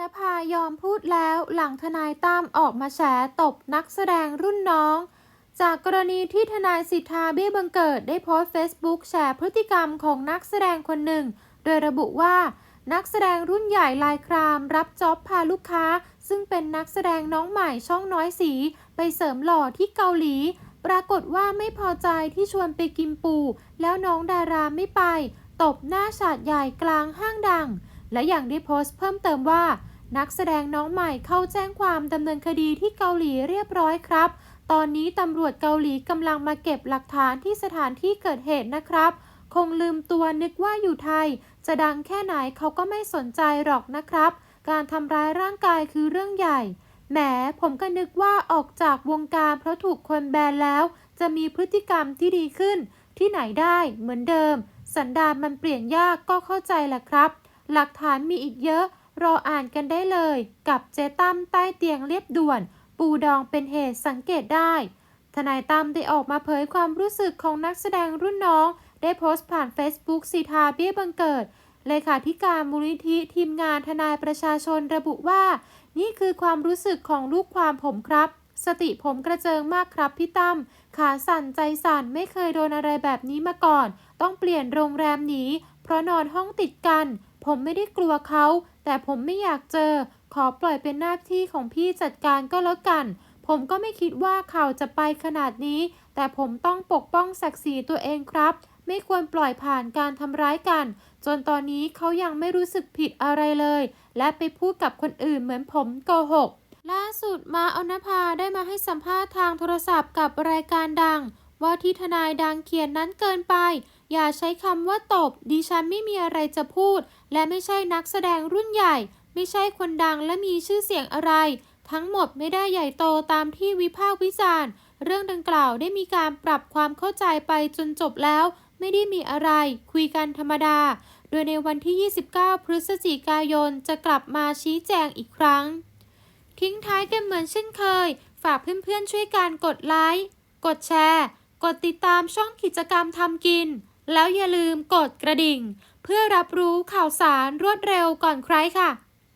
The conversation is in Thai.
นภายอมพูดแล้วหลังทนายตั้มออกมาแฉตบนักแสดงรุ่นน้อง จากกรณีที่ทนายสิทธาเบี้ยบังเกิดได้โพสต์เฟซบุ๊กแฉพฤติกรรมของนักแสดงคนหนึ่ง โดยระบุว่า นักแสดงรุ่นใหญ่ลายคราม รับจ็อบพาลูกค้า ซึ่งเป็นนักแสดงน้องใหม่ช่องน้อยสี ไปเสริมหล่อที่เกาหลี ปรากฏว่าไม่พอใจที่ชวนไปกินปู แล้วน้องดาราไม่ไป ตบหน้าฉาดใหญ่กลางห้างดังและอย่างได้โพสต์เพิ่มเติมว่า นักแสดงน้องใหม่เข้าแจ้งความดำเนินคดีที่เกาหลีเรียบร้อยครับ ตอนนี้ตำรวจเกาหลีกำลังมาเก็บหลักฐานที่สถานที่เกิดเหตุนะครับ คงลืมตัวนึกว่าอยู่ไทย จะดังแค่ไหนเขาก็ไม่สนใจหรอกนะครับ การทำร้ายร่างกายคือเรื่องใหญ่ แหม ผมก็นึกว่าออกจากวงการเพราะถูกคนแบนแล้ว จะมีพฤติกรรมที่ดีขึ้น ที่ไหนได้เหมือนเดิม สันดานมันเปลี่ยนยากก็เข้าใจแหละครับ หลักฐานมีอีกเยอะ รออ่านกันได้เลย กับเจตั้มใต้เตียงเรียบด่วน ปูดองเป็นเหตุสังเกตได้ ทนายตั้มได้ออกมาเผยความรู้สึกของนักแสดงรุ่นน้อง ได้โพสต์ผ่าน Facebook สีทาเบี้ยบังเกิดเลขาธิการมูลนิธิทีมงานทนายประชาชนระบุว่า นี่คือความรู้สึกของลูกความผมครับ สติผมกระเจิงมากครับพี่ตั้มขาสั่นใจสั่นไม่เคยโดนอะไรแบบนี้มาก่อน ต้องเปลี่ยนโรงแรมหนีเพราะนอนห้องติดกัน ผมไม่ได้กลัวเขา แต่ผมไม่อยากเจอ ขอปล่อยเป็นหน้าที่ของพี่จัดการก็แล้วกัน ผมก็ไม่คิดว่าข่าวจะไปขนาดนี้ แต่ผมต้องปกป้องศักดิ์ศรีตัวเองครับ ไม่ควรปล่อยผ่านการทำร้ายกัน จนตอนนี้เขายังไม่รู้สึกผิดอะไรเลย และไปพูดกับคนอื่นเหมือนผมโกหก ล่าสุดมาออนภาได้มาให้สัมภาษณ์ทางโทรศัพท์กับรายการดัง ว่าที่ทนายดังเขียนนั้นเกินไป อย่าใช้คำว่าตบ ดิฉันไม่มีอะไรจะพูด และไม่ใช่นักแสดงรุ่นใหญ่ ไม่ใช่คนดังและมีชื่อเสียงอะไร ทั้งหมดไม่ได้ใหญ่โตตามที่วิพากษ์วิจารณ์ เรื่องดังกล่าวได้มีการปรับความเข้าใจไปจนจบแล้ว ไม่ได้มีอะไร คุยกันธรรมดา โดยในวันที่ 29 พฤศจิกายนจะกลับมาชี้แจงอีกครั้ง ทิ้งท้ายกันเหมือนเช่นเคย ฝากเพื่อนๆช่วยการกดไลค์ กดแชร์ กดติดตามช่องกิจกรรมทำกิน แล้วอย่าลืมกดกระดิ่ง เพื่อรับรู้ข่าวสารรวดเร็วก่อนใครค่ะ